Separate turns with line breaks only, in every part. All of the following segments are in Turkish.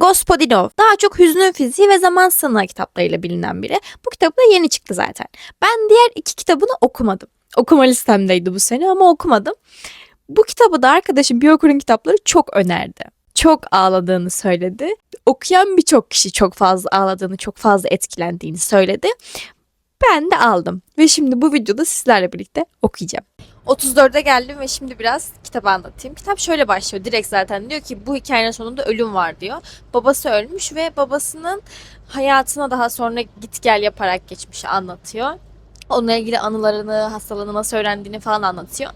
Gospodinov daha çok Hüznün Fiziği ve Zaman Sığınağı kitaplarıyla bilinen biri. Bu kitap da yeni çıktı zaten. Ben diğer iki kitabını okumadım. Okuma listemdeydi bu sene ama okumadım. Bu kitabı da arkadaşım bir okurun kitapları çok önerdi. Çok ağladığını söyledi. Okuyan birçok kişi çok fazla ağladığını, çok fazla etkilendiğini söyledi. Ben de aldım ve şimdi bu videoda sizlerle birlikte okuyacağım. 34'e geldim ve şimdi biraz kitabı anlatayım. Kitap şöyle başlıyor. Direkt zaten diyor ki bu hikayenin sonunda ölüm var diyor. Babası ölmüş ve babasının hayatına daha sonra git gel yaparak geçmişi anlatıyor. Onunla ilgili anılarını, hastalığını nasıl öğrendiğini falan anlatıyor.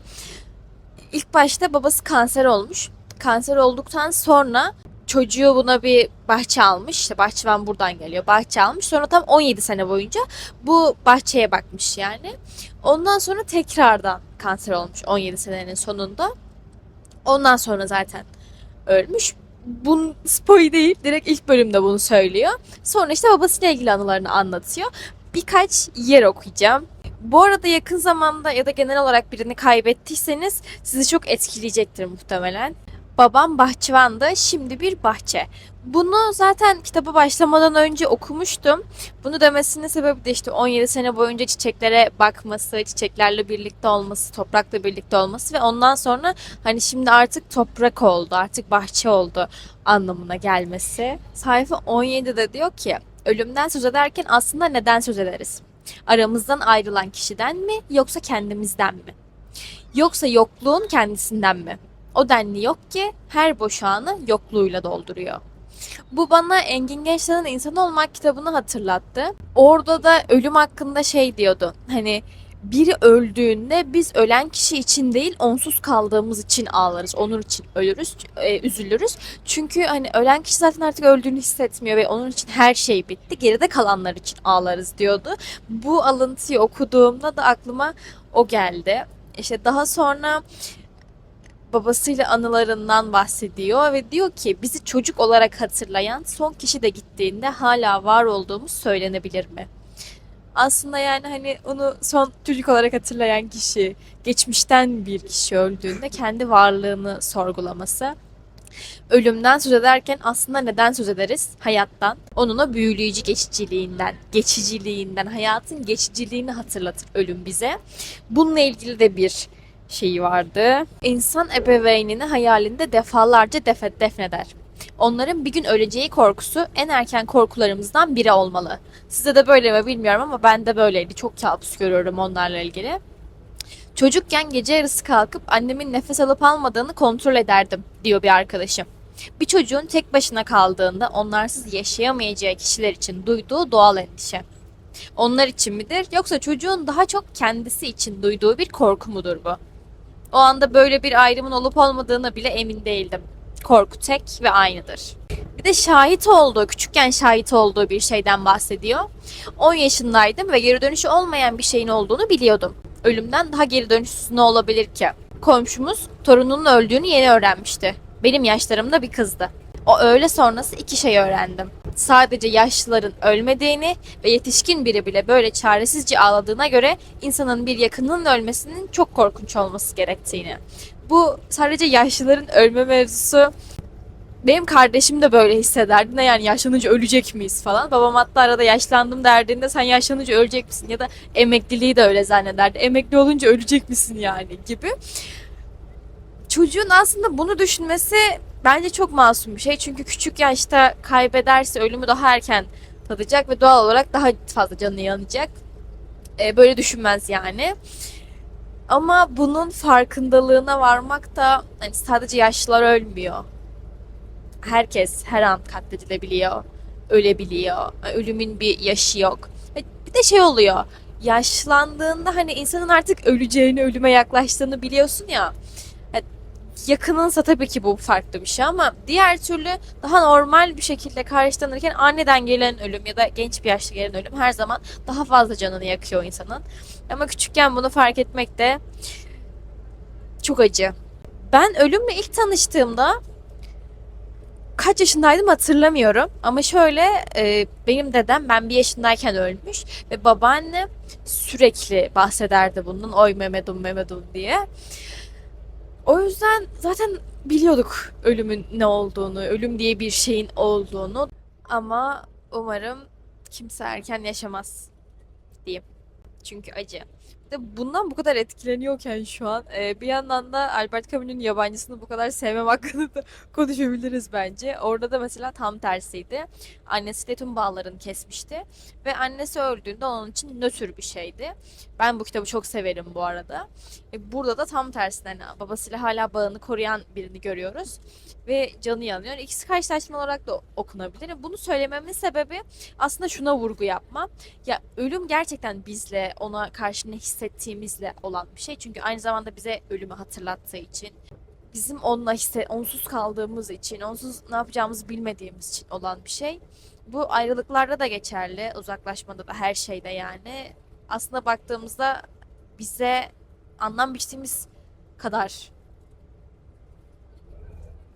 İlk başta babası kanser olmuş. Kanser olduktan sonra çocuğu buna bir bahçe almış. İşte bahçıvan buradan geliyor. Bahçe almış. Sonra tam 17 sene boyunca bu bahçeye bakmış yani. Ondan sonra tekrardan kanser olmuş 17 senenin sonunda. Ondan sonra zaten ölmüş. Bunun spoy değil. Direkt ilk bölümde bunu söylüyor. Sonra işte babasıyla ilgili anılarını anlatıyor. Birkaç yer okuyacağım. Bu arada yakın zamanda ya da genel olarak birini kaybettiyseniz sizi çok etkileyecektir muhtemelen. Babam bahçıvandı, şimdi bir bahçe. Bunu zaten kitaba başlamadan önce okumuştum. Bunu demesinin sebebi de işte 17 sene boyunca çiçeklere bakması, çiçeklerle birlikte olması, toprakla birlikte olması ve ondan sonra hani şimdi artık toprak oldu, artık bahçe oldu anlamına gelmesi. Sayfa 17'de diyor ki ölümden söz ederken aslında neden söz ederiz? Aramızdan ayrılan kişiden mi yoksa kendimizden mi? Yoksa yokluğun kendisinden mi? O denli yok ki her boş anı yokluğuyla dolduruyor. Bu bana Engin Gençler'in İnsan Olmak kitabını hatırlattı. Orada da ölüm hakkında şey diyordu. Hani biri öldüğünde biz ölen kişi için değil onsuz kaldığımız için ağlarız. Onun için ölürüz, e, üzülürüz. Çünkü hani ölen kişi zaten artık öldüğünü hissetmiyor ve onun için her şey bitti. Geride kalanlar için ağlarız diyordu. Bu alıntıyı okuduğumda da aklıma o geldi. İşte daha sonra babasıyla anılarından bahsediyor ve diyor ki bizi çocuk olarak hatırlayan son kişi de gittiğinde hala var olduğumuz söylenebilir mi? Aslında yani hani onu son çocuk olarak hatırlayan kişi, geçmişten bir kişi öldüğünde kendi varlığını sorgulaması. Ölümden söz ederken aslında neden söz ederiz? Hayattan. Onun o büyüleyici geçiciliğinden, geçiciliğinden, hayatın geçiciliğini hatırlatır ölüm bize. Bununla ilgili de bir şeyi vardı. İnsan ebeveynini hayalinde defalarca defet defneder. Onların bir gün öleceği korkusu en erken korkularımızdan biri olmalı. Size de böyle mi bilmiyorum ama ben de böyleydi. Çok kabus görüyorum onlarla ilgili. Çocukken gece yarısı kalkıp annemin nefes alıp almadığını kontrol ederdim diyor bir arkadaşım. Bir çocuğun tek başına kaldığında onlarsız yaşayamayacağı kişiler için duyduğu doğal endişe. Onlar için midir yoksa çocuğun daha çok kendisi için duyduğu bir korku mudur bu? O anda böyle bir ayrımın olup olmadığına bile emin değildim. Korku tek ve aynıdır. Bir de şahit olduğu, küçükken şahit olduğu bir şeyden bahsediyor. 10 yaşındaydım ve geri dönüşü olmayan bir şeyin olduğunu biliyordum. Ölümden daha geri dönüşsüz ne olabilir ki? Komşumuz torununun öldüğünü yeni öğrenmişti. Benim yaşlarımda bir kızdı. O öğle sonrası iki şey öğrendim. Sadece yaşlıların ölmediğini ve yetişkin biri bile böyle çaresizce ağladığına göre insanın bir yakınının ölmesinin çok korkunç olması gerektiğini. Bu sadece yaşlıların ölme mevzusu benim kardeşim de böyle hissederdi. Ne yani yaşlanınca ölecek miyiz falan. Babam hatta arada yaşlandım derdiğinde sen yaşlanınca ölecek misin? Ya da emekliliği de öyle zannederdi. Emekli olunca ölecek misin yani gibi. Çocuğun aslında bunu düşünmesi bence çok masum bir şey. Çünkü küçük yaşta kaybederse ölümü daha erken tadacak ve doğal olarak daha fazla canı yanacak. Ee, böyle düşünmez yani. Ama bunun farkındalığına varmak da hani sadece yaşlılar ölmüyor. Herkes her an katledilebiliyor, ölebiliyor. Ölümün bir yaşı yok. Bir de şey oluyor. Yaşlandığında hani insanın artık öleceğini, ölüme yaklaştığını biliyorsun ya. Yakınınsa tabii ki bu farklı bir şey ama diğer türlü daha normal bir şekilde karşılanırken aniden gelen ölüm ya da genç bir yaşta gelen ölüm her zaman daha fazla canını yakıyor insanın. Ama küçükken bunu fark etmek de çok acı. Ben ölümle ilk tanıştığımda kaç yaşındaydım hatırlamıyorum. Ama şöyle e, benim dedem ben bir yaşındayken ölmüş ve babaannem sürekli bahsederdi bundan oy Mehmet'um Mehmet'um diye. O yüzden zaten biliyorduk ölümün ne olduğunu, ölüm diye bir şeyin olduğunu. Ama umarım kimse erken yaşamaz diyeyim. Çünkü acı. De bundan bu kadar etkileniyorken şu an e, bir yandan da Albert Camus'un yabancısını bu kadar sevmem hakkında da konuşabiliriz bence. Orada da mesela tam tersiydi. Annesiyle tüm bağlarını kesmişti. Ve annesi öldüğünde onun için nötr bir şeydi. Ben bu kitabı çok severim bu arada. E, burada da tam tersine hani babasıyla hala bağını koruyan birini görüyoruz. Ve canı yanıyor. İkisi karşılaşma olarak da okunabilir. Bunu söylememin sebebi aslında şuna vurgu yapma. Ya ölüm gerçekten bizle ona karşı ne hissettiğimizle olan bir şey. Çünkü aynı zamanda bize ölümü hatırlattığı için bizim onunla hisse, onsuz kaldığımız için, onsuz ne yapacağımızı bilmediğimiz için olan bir şey. Bu ayrılıklarda da geçerli, uzaklaşmada da her şeyde yani. Aslında baktığımızda bize anlam biçtiğimiz kadar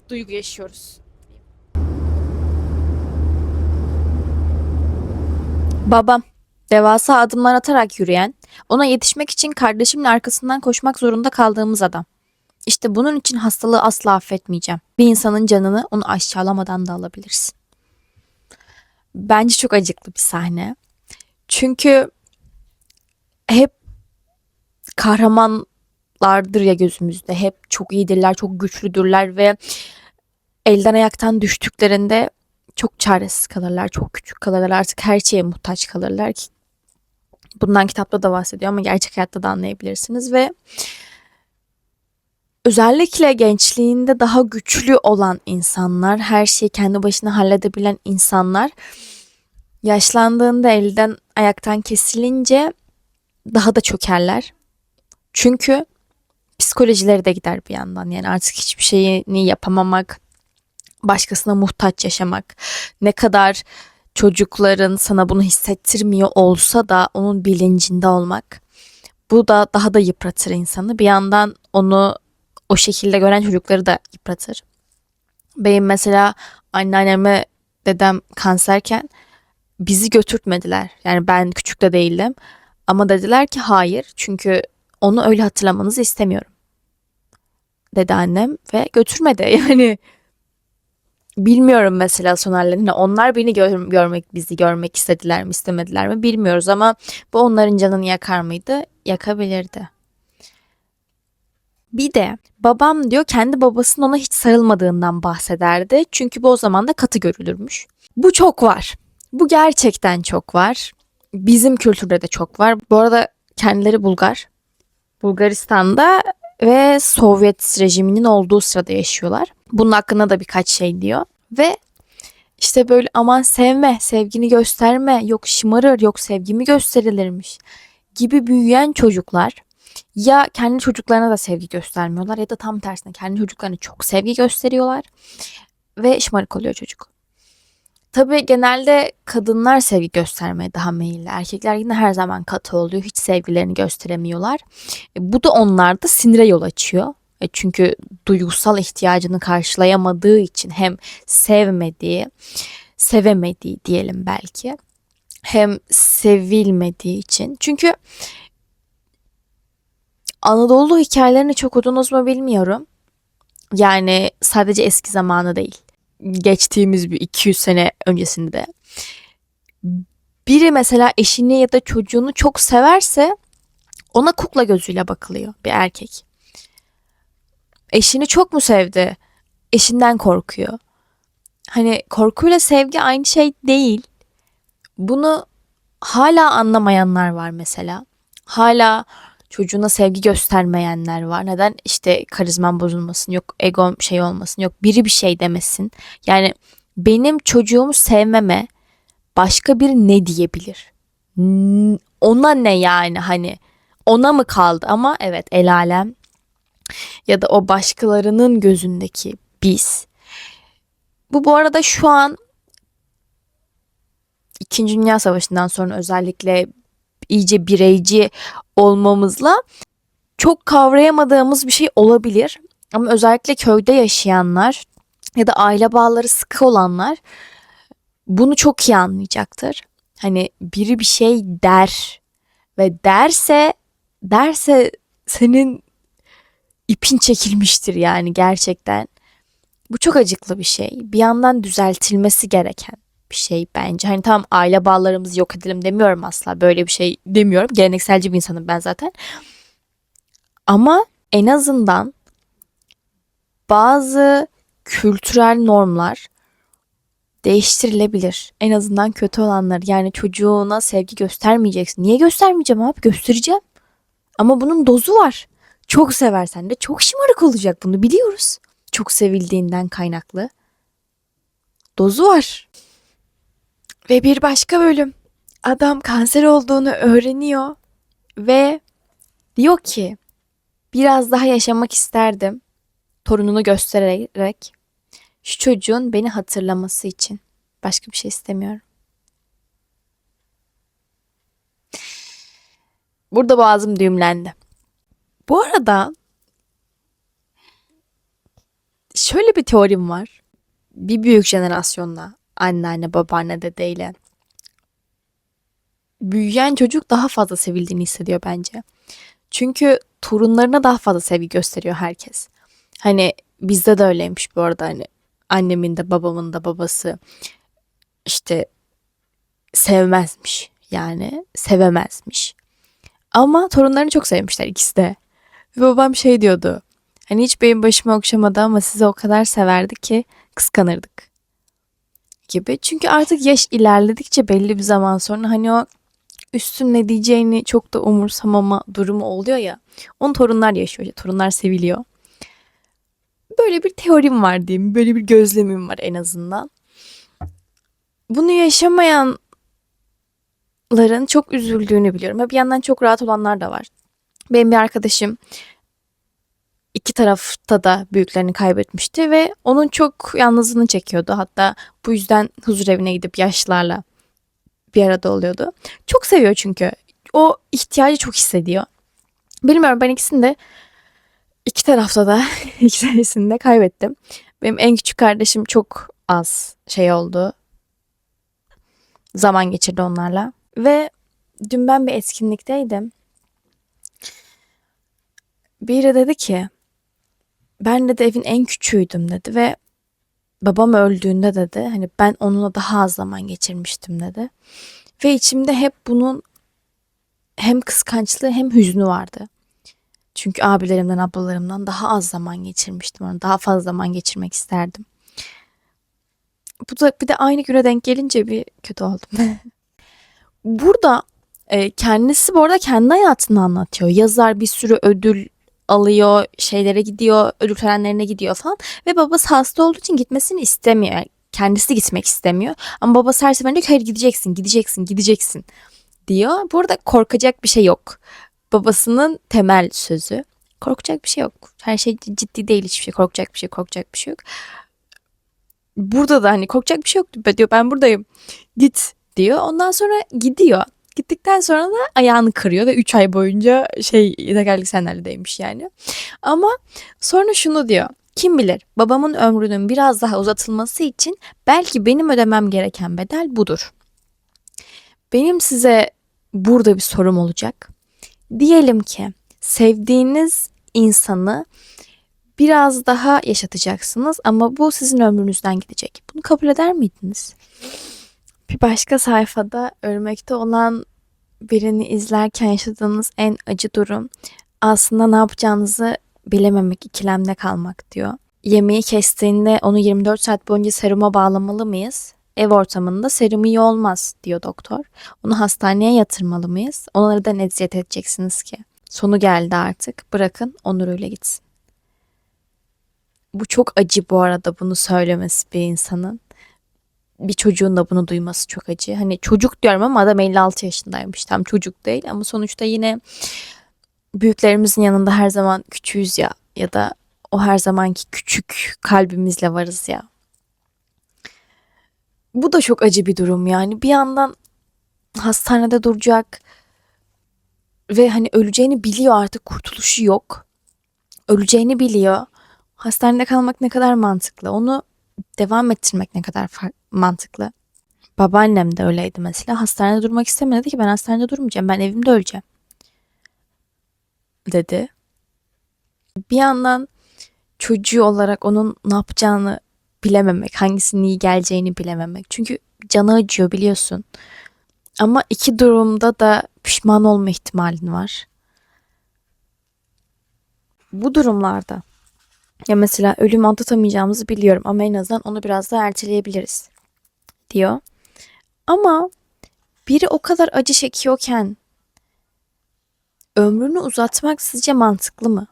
duygu yaşıyoruz. Babam devasa adımlar atarak yürüyen, ona yetişmek için kardeşimin arkasından koşmak zorunda kaldığımız adam. İşte bunun için hastalığı asla affetmeyeceğim. Bir insanın canını onu aşağılamadan da alabilirsin. Bence çok acıklı bir sahne. Çünkü hep kahramanlardır ya gözümüzde. Hep çok iyidirler, çok güçlüdürler ve elden ayaktan düştüklerinde çok çaresiz kalırlar, çok küçük kalırlar, artık her şeye muhtaç kalırlar ki bundan kitapta da bahsediyor ama gerçek hayatta da anlayabilirsiniz ve özellikle gençliğinde daha güçlü olan insanlar, her şeyi kendi başına halledebilen insanlar yaşlandığında elden ayaktan kesilince daha da çökerler. Çünkü psikolojileri de gider bir yandan. Yani artık hiçbir şeyini yapamamak, başkasına muhtaç yaşamak, ne kadar çocukların sana bunu hissettirmiyor olsa da onun bilincinde olmak. Bu da daha da yıpratır insanı. Bir yandan onu o şekilde gören çocukları da yıpratır. Benim mesela anneanneme dedem kanserken bizi götürtmediler. Yani ben küçük de değildim. Ama dediler ki hayır çünkü onu öyle hatırlamanızı istemiyorum. Dedi annem ve götürmedi. Yani bilmiyorum mesela Soner'le. Onlar beni gör, görmek, bizi görmek istediler mi istemediler mi bilmiyoruz ama bu onların canını yakar mıydı? Yakabilirdi. Bir de babam diyor kendi babasının ona hiç sarılmadığından bahsederdi. Çünkü bu o zaman da katı görülürmüş. Bu çok var. Bu gerçekten çok var. Bizim kültürde de çok var. Bu arada kendileri Bulgar. Bulgaristan'da ve Sovyet rejiminin olduğu sırada yaşıyorlar. Bunun hakkında da birkaç şey diyor. Ve işte böyle aman sevme, sevgini gösterme, yok şımarır, yok sevgimi gösterilirmiş gibi büyüyen çocuklar ya kendi çocuklarına da sevgi göstermiyorlar ya da tam tersine kendi çocuklarına çok sevgi gösteriyorlar ve şımarık oluyor çocuk. Tabii genelde kadınlar sevgi göstermeye daha meyilli. Erkekler yine her zaman katı oluyor. Hiç sevgilerini gösteremiyorlar. E, bu da onlarda sinire yol açıyor. E, çünkü duygusal ihtiyacını karşılayamadığı için hem sevmediği, sevemediği diyelim belki. Hem sevilmediği için. Çünkü Anadolu hikayelerini çok okudunuz mu bilmiyorum. Yani sadece eski zamanı değil. Geçtiğimiz bir 200 sene öncesinde. Biri mesela eşini ya da çocuğunu çok severse ona kukla gözüyle bakılıyor bir erkek. Eşini çok mu sevdi? Eşinden korkuyor. Hani korkuyla sevgi aynı şey değil. Bunu hala anlamayanlar var mesela. Hala çocuğuna sevgi göstermeyenler var. Neden? İşte karizman bozulmasın, yok egom şey olmasın, yok biri bir şey demesin. Yani benim çocuğumu sevmeme başka bir ne diyebilir? Ona ne yani hani ona mı kaldı ama evet el alem ya da o başkalarının gözündeki biz. Bu bu arada şu an İkinci Dünya Savaşı'ndan sonra özellikle iyice bireyci olmamızla çok kavrayamadığımız bir şey olabilir. Ama özellikle köyde yaşayanlar ya da aile bağları sıkı olanlar bunu çok iyi anlayacaktır. Hani biri bir şey der ve derse derse senin ipin çekilmiştir yani gerçekten. Bu çok acıklı bir şey. Bir yandan düzeltilmesi gereken bir şey bence. Hani tamam aile bağlarımızı yok edelim demiyorum asla. Böyle bir şey demiyorum. Gelenekselci bir insanım ben zaten. Ama en azından bazı kültürel normlar değiştirilebilir. En azından kötü olanlar. Yani çocuğuna sevgi göstermeyeceksin. Niye göstermeyeceğim abi? Göstereceğim. Ama bunun dozu var. Çok seversen de çok şımarık olacak bunu biliyoruz. Çok sevildiğinden kaynaklı. Dozu var. Ve bir başka bölüm. Adam kanser olduğunu öğreniyor ve diyor ki biraz daha yaşamak isterdim. Torununu göstererek şu çocuğun beni hatırlaması için. Başka bir şey istemiyorum. Burada boğazım düğümlendi. Bu arada şöyle bir teorim var. Bir büyük jenerasyonla anneanne, babaanne, dedeyle büyüyen çocuk daha fazla sevildiğini hissediyor bence. Çünkü torunlarına daha fazla sevgi gösteriyor herkes. Hani bizde de öyleymiş bu arada hani annemin de babamın da babası işte sevmezmiş yani sevemezmiş. Ama torunlarını çok sevmişler ikisi de. Ve babam şey diyordu. Hani hiç benim başıma okşamadı ama sizi o kadar severdi ki kıskanırdık gibi. Çünkü artık yaş ilerledikçe belli bir zaman sonra hani o üstün ne diyeceğini çok da umursamama durumu oluyor ya. Onu torunlar yaşıyor. Torunlar seviliyor. Böyle bir teorim var diyeyim. Böyle bir gözlemim var en azından. Bunu yaşamayanların çok üzüldüğünü biliyorum. Bir yandan çok rahat olanlar da var. Benim bir arkadaşım iki tarafta da büyüklerini kaybetmişti ve onun çok yalnızlığını çekiyordu. Hatta bu yüzden huzur evine gidip yaşlılarla bir arada oluyordu. Çok seviyor çünkü. O ihtiyacı çok hissediyor. Bilmiyorum ben ikisini de iki tarafta da ikisini de kaybettim. Benim en küçük kardeşim çok az şey oldu. Zaman geçirdi onlarla. Ve dün ben bir etkinlikteydim. Biri dedi ki ben de evin en küçüğüydüm dedi ve babam öldüğünde dedi hani ben onunla daha az zaman geçirmiştim dedi. Ve içimde hep bunun hem kıskançlığı hem hüznü vardı. Çünkü abilerimden, ablalarımdan daha az zaman geçirmiştim. Onu daha fazla zaman geçirmek isterdim. Bu da bir de aynı güne denk gelince bir kötü oldum. Burada e, kendisi bu arada kendi hayatını anlatıyor. Yazar bir sürü ödül alıyor, şeylere gidiyor, ödül törenlerine gidiyor falan. Ve babası hasta olduğu için gitmesini istemiyor. Kendisi gitmek istemiyor. Ama babası her seferinde diyor hayır gideceksin, gideceksin, gideceksin diyor. Burada korkacak bir şey yok. Babasının temel sözü. Korkacak bir şey yok. Her şey ciddi değil hiçbir şey. Korkacak bir şey, korkacak bir şey yok. Burada da hani korkacak bir şey yok diyor. Ben buradayım. Git diyor. Ondan sonra gidiyor. Gittikten sonra da ayağını kırıyor ve 3 ay boyunca şey tekerlek sendeldeymiş yani. Ama sonra şunu diyor. Kim bilir babamın ömrünün biraz daha uzatılması için belki benim ödemem gereken bedel budur. Benim size burada bir sorum olacak. Diyelim ki sevdiğiniz insanı biraz daha yaşatacaksınız ama bu sizin ömrünüzden gidecek. Bunu kabul eder miydiniz? Bir başka sayfada ölmekte olan birini izlerken yaşadığınız en acı durum aslında ne yapacağınızı bilememek, ikilemde kalmak diyor. Yemeği kestiğinde onu 24 saat boyunca seruma bağlamalı mıyız? Ev ortamında serum iyi olmaz diyor doktor. Onu hastaneye yatırmalı mıyız? Onları da eziyet edeceksiniz ki. Sonu geldi artık. Bırakın onuruyla gitsin. Bu çok acı bu arada bunu söylemesi bir insanın bir çocuğun da bunu duyması çok acı. Hani çocuk diyorum ama adam 56 yaşındaymış. Tam çocuk değil ama sonuçta yine büyüklerimizin yanında her zaman küçüğüz ya ya da o her zamanki küçük kalbimizle varız ya. Bu da çok acı bir durum yani. Bir yandan hastanede duracak ve hani öleceğini biliyor artık kurtuluşu yok. Öleceğini biliyor. Hastanede kalmak ne kadar mantıklı. Onu devam ettirmek ne kadar mantıklı. Babaannem de öyleydi mesela. Hastanede durmak istemedi ki ben hastanede durmayacağım. Ben evimde öleceğim. Dedi. Bir yandan çocuğu olarak onun ne yapacağını bilememek, hangisinin iyi geleceğini bilememek. Çünkü canı acıyor biliyorsun. Ama iki durumda da pişman olma ihtimalin var. Bu durumlarda ya mesela ölümü atlatamayacağımızı biliyorum ama en azından onu biraz daha erteleyebiliriz diyor. Ama biri o kadar acı çekiyorken ömrünü uzatmak sizce mantıklı mı?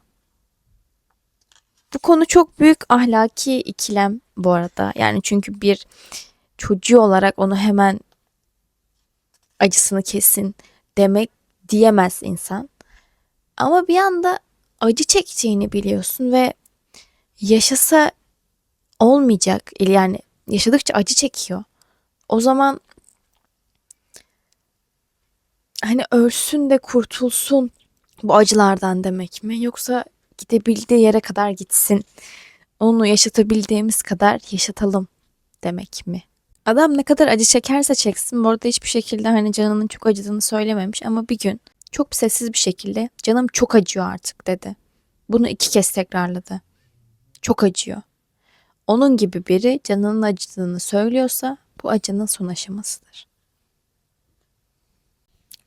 Bu konu çok büyük ahlaki ikilem bu arada. Yani çünkü bir çocuğu olarak onu hemen acısını kesin demek diyemez insan. Ama bir anda acı çekeceğini biliyorsun ve yaşasa olmayacak. Yani yaşadıkça acı çekiyor. O zaman hani ölsün de kurtulsun bu acılardan demek mi? Yoksa gidebildiği yere kadar gitsin. Onu yaşatabildiğimiz kadar yaşatalım demek mi? Adam ne kadar acı çekerse çeksin bu arada hiçbir şekilde hani canının çok acıdığını söylememiş ama bir gün çok sessiz bir şekilde canım çok acıyor artık dedi. Bunu iki kez tekrarladı. Çok acıyor. Onun gibi biri canının acıdığını söylüyorsa bu acının son aşamasıdır.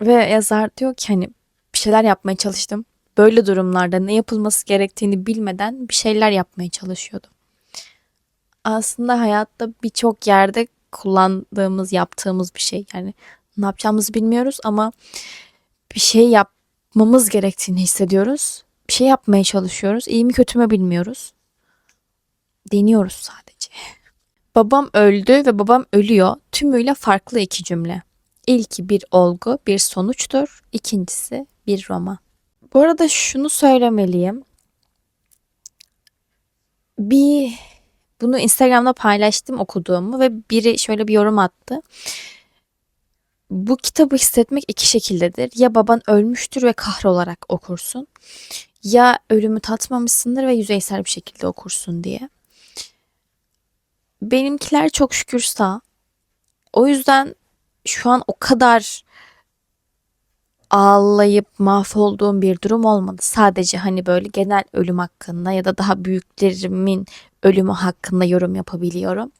Ve yazar diyor ki hani bir şeyler yapmaya çalıştım. Böyle durumlarda ne yapılması gerektiğini bilmeden bir şeyler yapmaya çalışıyordum. Aslında hayatta birçok yerde kullandığımız, yaptığımız bir şey. Yani ne yapacağımızı bilmiyoruz ama bir şey yapmamız gerektiğini hissediyoruz. Bir şey yapmaya çalışıyoruz. İyi mi kötü mü bilmiyoruz. Deniyoruz sadece. Babam öldü ve babam ölüyor. Tümüyle farklı iki cümle. İlki bir olgu, bir sonuçtur. İkincisi bir roman. Bu arada şunu söylemeliyim. Bir bunu Instagram'da paylaştım okuduğumu ve biri şöyle bir yorum attı. Bu kitabı hissetmek iki şekildedir. Ya baban ölmüştür ve kahrolarak okursun. Ya ölümü tatmamışsındır ve yüzeysel bir şekilde okursun diye. Benimkiler çok şükür sağ. O yüzden şu an o kadar ağlayıp mahvolduğum bir durum olmadı. Sadece hani böyle genel ölüm hakkında ya da daha büyüklerimin ölümü hakkında yorum yapabiliyorum.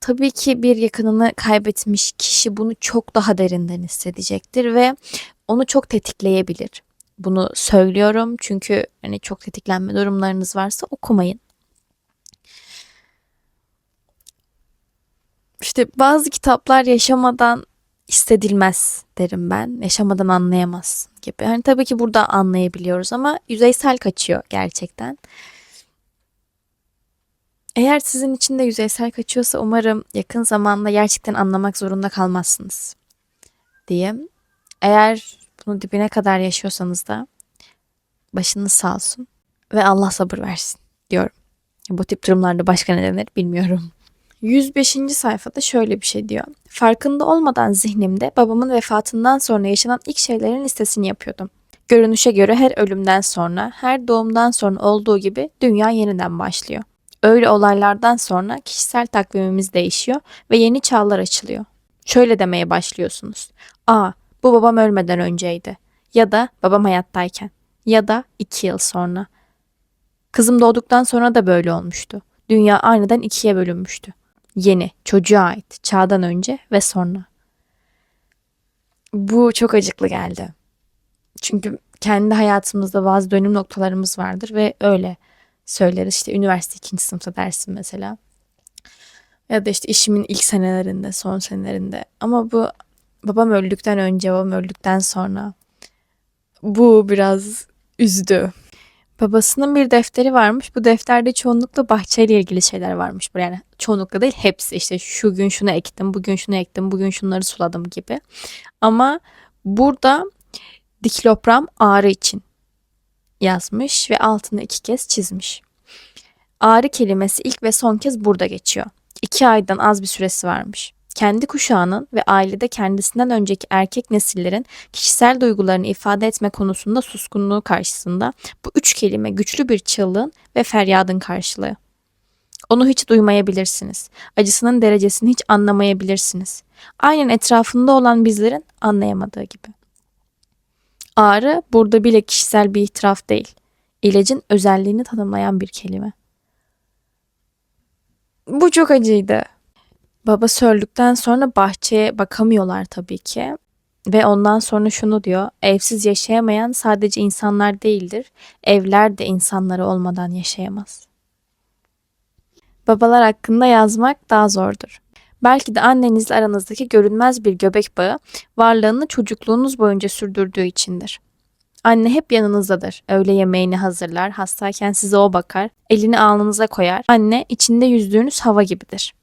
Tabii ki bir yakınını kaybetmiş kişi bunu çok daha derinden hissedecektir ve onu çok tetikleyebilir. Bunu söylüyorum çünkü hani çok tetiklenme durumlarınız varsa okumayın. İşte bazı kitaplar yaşamadan hissedilmez derim ben. Yaşamadan anlayamazsın gibi. Hani tabii ki burada anlayabiliyoruz ama yüzeysel kaçıyor gerçekten. Eğer sizin için de yüzeysel kaçıyorsa umarım yakın zamanda gerçekten anlamak zorunda kalmazsınız diye. Eğer bunu dibine kadar yaşıyorsanız da başınız sağ olsun ve Allah sabır versin diyorum. Bu tip durumlarda başka ne denir bilmiyorum. 105. sayfada şöyle bir şey diyor. Farkında olmadan zihnimde babamın vefatından sonra yaşanan ilk şeylerin listesini yapıyordum. Görünüşe göre her ölümden sonra, her doğumdan sonra olduğu gibi dünya yeniden başlıyor. Öyle olaylardan sonra kişisel takvimimiz değişiyor ve yeni çağlar açılıyor. Şöyle demeye başlıyorsunuz. Aa, bu babam ölmeden önceydi. Ya da babam hayattayken. Ya da iki yıl sonra. Kızım doğduktan sonra da böyle olmuştu. Dünya aniden ikiye bölünmüştü. Yeni, çocuğa ait, çağdan önce ve sonra. Bu çok acıklı geldi. Çünkü kendi hayatımızda bazı dönüm noktalarımız vardır ve öyle söyleriz. İşte üniversite ikinci sınıfta dersin mesela. Ya da işte işimin ilk senelerinde, son senelerinde. Ama bu babam öldükten önce, babam öldükten sonra. Bu biraz üzdü. Babasının bir defteri varmış. Bu defterde çoğunlukla bahçeyle ilgili şeyler varmış. Yani çoğunlukla değil hepsi işte şu gün şunu ektim, bugün şunu ektim, bugün şunları suladım gibi. Ama burada diklopram ağrı için yazmış ve altını iki kez çizmiş. Ağrı kelimesi ilk ve son kez burada geçiyor. İki aydan az bir süresi varmış. Kendi kuşağının ve ailede kendisinden önceki erkek nesillerin kişisel duygularını ifade etme konusunda suskunluğu karşısında bu üç kelime güçlü bir çığlığın ve feryadın karşılığı. Onu hiç duymayabilirsiniz. Acısının derecesini hiç anlamayabilirsiniz. Aynen etrafında olan bizlerin anlayamadığı gibi. Ağrı burada bile kişisel bir itiraf değil. İlacın özelliğini tanımlayan bir kelime. Bu çok acıydı. Babası öldükten sonra bahçeye bakamıyorlar tabii ki. Ve ondan sonra şunu diyor. Evsiz yaşayamayan sadece insanlar değildir. Evler de insanları olmadan yaşayamaz. Babalar hakkında yazmak daha zordur. Belki de annenizle aranızdaki görünmez bir göbek bağı varlığını çocukluğunuz boyunca sürdürdüğü içindir. Anne hep yanınızdadır. Öğle yemeğini hazırlar, hastayken size o bakar, elini alnınıza koyar. Anne içinde yüzdüğünüz hava gibidir.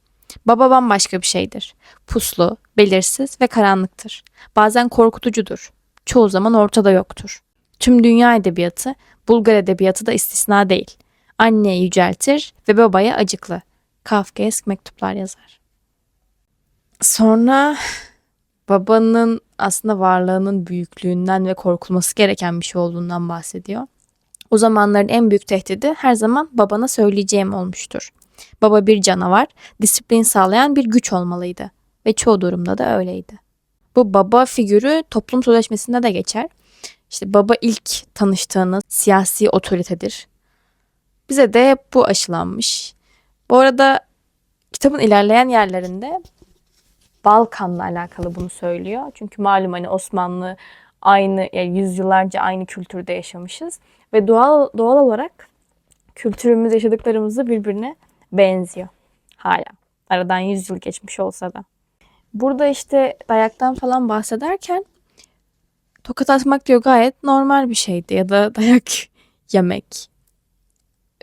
Baba bambaşka bir şeydir. Puslu, belirsiz ve karanlıktır. Bazen korkutucudur. Çoğu zaman ortada yoktur. Tüm dünya edebiyatı, Bulgar edebiyatı da istisna değil. Anneye yüceltir ve babaya acıklı. Kafkaesk mektuplar yazar. Sonra babanın aslında varlığının büyüklüğünden ve korkulması gereken bir şey olduğundan bahsediyor. O zamanların en büyük tehdidi her zaman babana söyleyeceğim olmuştur. Baba bir canavar, disiplin sağlayan bir güç olmalıydı ve çoğu durumda da öyleydi. Bu baba figürü toplum sözleşmesinde de geçer. İşte baba ilk tanıştığınız siyasi otoritedir. Bize de bu aşılanmış. Bu arada kitabın ilerleyen yerlerinde Balkan'la alakalı bunu söylüyor. Çünkü malum hani Osmanlı aynı yani yüzyıllarca aynı kültürde yaşamışız ve doğal doğal olarak kültürümüz yaşadıklarımızı birbirine benziyor hala. Aradan 100 yıl geçmiş olsa da. Burada işte dayaktan falan bahsederken tokat atmak diyor gayet normal bir şeydi ya da dayak yemek.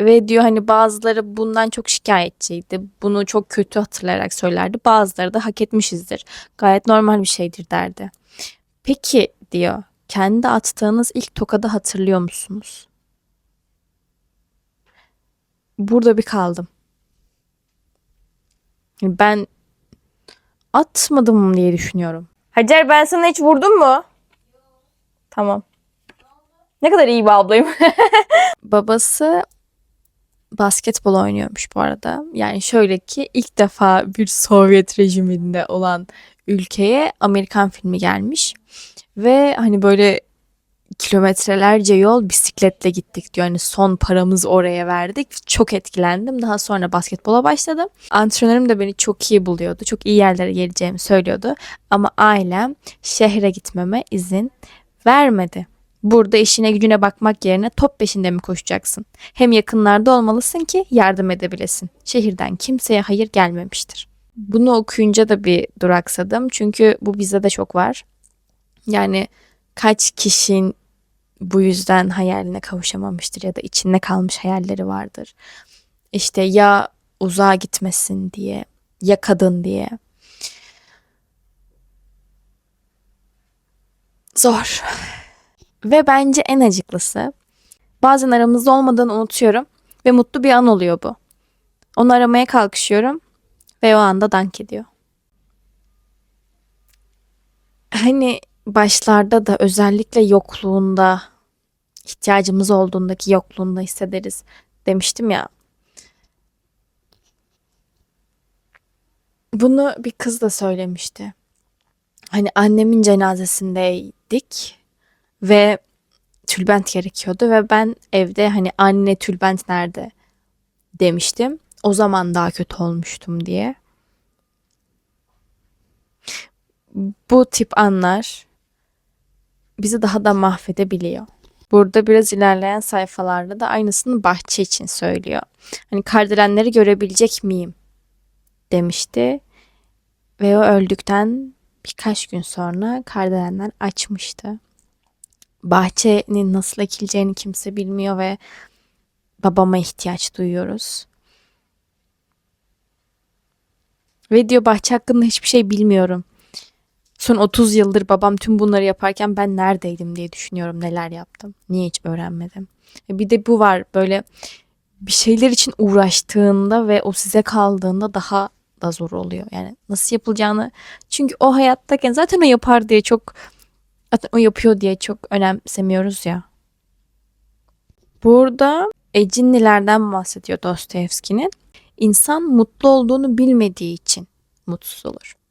Ve diyor hani bazıları bundan çok şikayetçiydi. Bunu çok kötü hatırlayarak söylerdi. Bazıları da hak etmişizdir. Gayet normal bir şeydir derdi. Peki diyor kendi attığınız ilk tokadı hatırlıyor musunuz? Burada bir kaldım. Ben atmadım diye düşünüyorum. Hacer ben sana hiç vurdum mu? Tamam. Ne kadar iyi bir ablayım. Babası basketbol oynuyormuş bu arada. Yani şöyle ki ilk defa bir Sovyet rejiminde olan ülkeye Amerikan filmi gelmiş. Ve hani böyle kilometrelerce yol bisikletle gittik diyor. Yani son paramızı oraya verdik. Çok etkilendim. Daha sonra basketbola başladım. Antrenörüm de beni çok iyi buluyordu. Çok iyi yerlere geleceğimi söylüyordu. Ama ailem şehre gitmeme izin vermedi. Burada işine gücüne bakmak yerine top peşinde mi koşacaksın? Hem yakınlarda olmalısın ki yardım edebilesin. Şehirden kimseye hayır gelmemiştir. Bunu okuyunca da bir duraksadım. Çünkü bu bizde de çok var. Yani kaç kişinin bu yüzden hayaline kavuşamamıştır ya da içinde kalmış hayalleri vardır. İşte ya uzağa gitmesin diye ya kadın diye. Zor. Ve bence en acıklısı bazen aramızda olmadığını unutuyorum ve mutlu bir an oluyor bu. Onu aramaya kalkışıyorum ve o anda dank ediyor. Hani başlarda da özellikle yokluğunda ihtiyacımız olduğundaki yokluğunda hissederiz demiştim ya. Bunu bir kız da söylemişti. Hani annemin cenazesindeydik ve tülbent gerekiyordu ve ben evde hani anne tülbent nerede demiştim. O zaman daha kötü olmuştum diye. Bu tip anlar bizi daha da mahvedebiliyor. Burada biraz ilerleyen sayfalarda da aynısını bahçe için söylüyor. Hani kardelenleri görebilecek miyim demişti. Ve o öldükten birkaç gün sonra kardelenler açmıştı. Bahçenin nasıl ekileceğini kimse bilmiyor ve babama ihtiyaç duyuyoruz. Ve diyor bahçe hakkında hiçbir şey bilmiyorum. Son 30 yıldır babam tüm bunları yaparken ben neredeydim diye düşünüyorum neler yaptım. Niye hiç öğrenmedim. E, bir de bu var böyle bir şeyler için uğraştığında ve o size kaldığında daha da zor oluyor. Yani nasıl yapılacağını çünkü o hayattayken zaten o yapar diye çok zaten o yapıyor diye çok önemsemiyoruz ya. Burada Ecinlilerden bahsediyor Dostoyevski'nin. İnsan mutlu olduğunu bilmediği için mutsuz olur.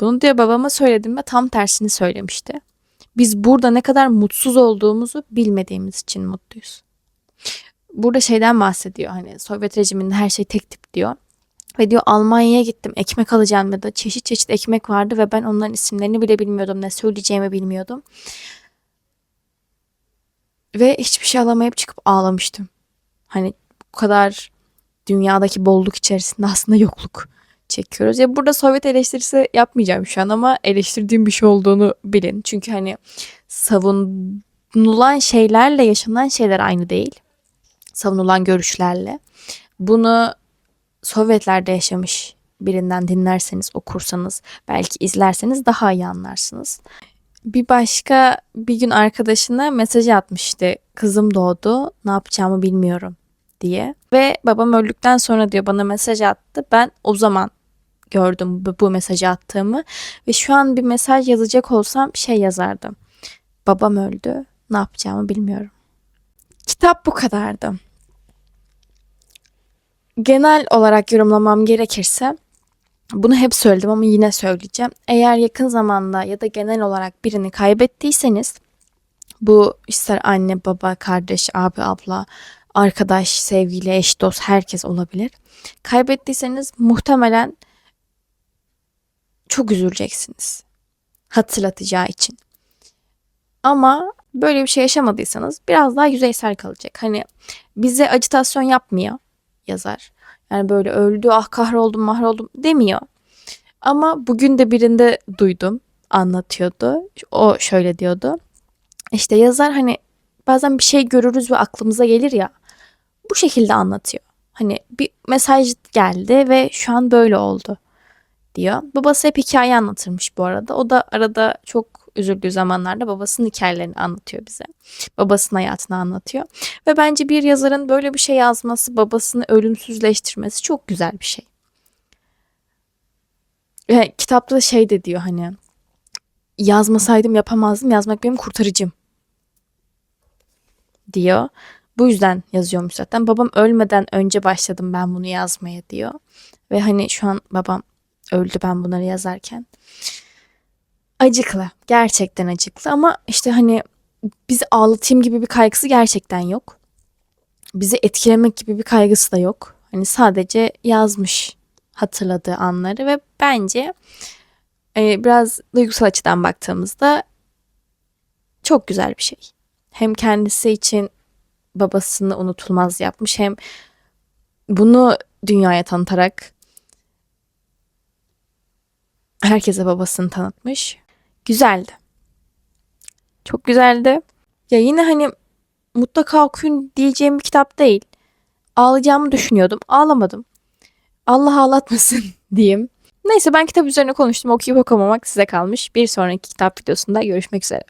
Bunu diyor babama söyledim ve tam tersini söylemişti. Biz burada ne kadar mutsuz olduğumuzu bilmediğimiz için mutluyuz. burada şeyden bahsediyor hani Sovyet rejiminde her şey tek tip diyor. Ve diyor Almanya'ya gittim ekmek alacağım ya da çeşit çeşit ekmek vardı ve ben onların isimlerini bile bilmiyordum ne söyleyeceğimi bilmiyordum. Ve hiçbir şey alamayıp çıkıp ağlamıştım. Hani bu kadar dünyadaki bolluk içerisinde aslında yokluk çekiyoruz. Ya burada Sovyet eleştirisi yapmayacağım şu an ama eleştirdiğim bir şey olduğunu bilin. Çünkü hani savunulan şeylerle yaşanan şeyler aynı değil. Savunulan görüşlerle. Bunu Sovyetlerde yaşamış birinden dinlerseniz, okursanız, belki izlerseniz daha iyi anlarsınız. Bir başka bir gün arkadaşına mesaj atmıştı. Kızım doğdu, ne yapacağımı bilmiyorum diye. Ve babam öldükten sonra diyor bana mesaj attı. Ben o zaman gördüm bu, bu mesajı attığımı ve şu an bir mesaj yazacak olsam şey yazardım. Babam öldü, ne yapacağımı bilmiyorum. Kitap bu kadardı. Genel olarak yorumlamam gerekirse bunu hep söyledim ama yine söyleyeceğim. Eğer yakın zamanda ya da genel olarak birini kaybettiyseniz bu ister anne, baba, kardeş, abi, abla, arkadaş, sevgili, eş, dost herkes olabilir. Kaybettiyseniz muhtemelen çok üzüleceksiniz. Hatırlatacağı için. Ama böyle bir şey yaşamadıysanız biraz daha yüzeysel kalacak. Hani bize acitasyon yapmıyor yazar. Yani böyle öldü ah kahroldum mahroldum demiyor. Ama bugün de birinde duydum anlatıyordu. O şöyle diyordu. İşte yazar hani bazen bir şey görürüz ve aklımıza gelir ya. Bu şekilde anlatıyor. Hani bir mesaj geldi ve şu an böyle oldu diyor. Babası hep hikaye anlatırmış bu arada. O da arada çok üzüldüğü zamanlarda babasının hikayelerini anlatıyor bize. Babasının hayatını anlatıyor. Ve bence bir yazarın böyle bir şey yazması, babasını ölümsüzleştirmesi çok güzel bir şey. Ve kitapta şey de diyor hani yazmasaydım yapamazdım, yazmak benim kurtarıcım diyor. Bu yüzden yazıyormuş zaten. Babam ölmeden önce başladım ben bunu yazmaya diyor. Ve hani şu an babam öldü ben bunları yazarken. Acıklı. Gerçekten acıklı ama işte hani bizi ağlatayım gibi bir kaygısı gerçekten yok. Bizi etkilemek gibi bir kaygısı da yok. Hani sadece yazmış hatırladığı anları ve bence e, biraz duygusal açıdan baktığımızda çok güzel bir şey. Hem kendisi için babasını unutulmaz yapmış hem bunu dünyaya tanıtarak herkese babasını tanıtmış. Güzeldi. Çok güzeldi. Ya yine hani mutlaka okuyun diyeceğim bir kitap değil. Ağlayacağımı düşünüyordum. Ağlamadım. Allah ağlatmasın diyeyim. Neyse ben kitap üzerine konuştum. Okuyup okumamak size kalmış. Bir sonraki kitap videosunda görüşmek üzere.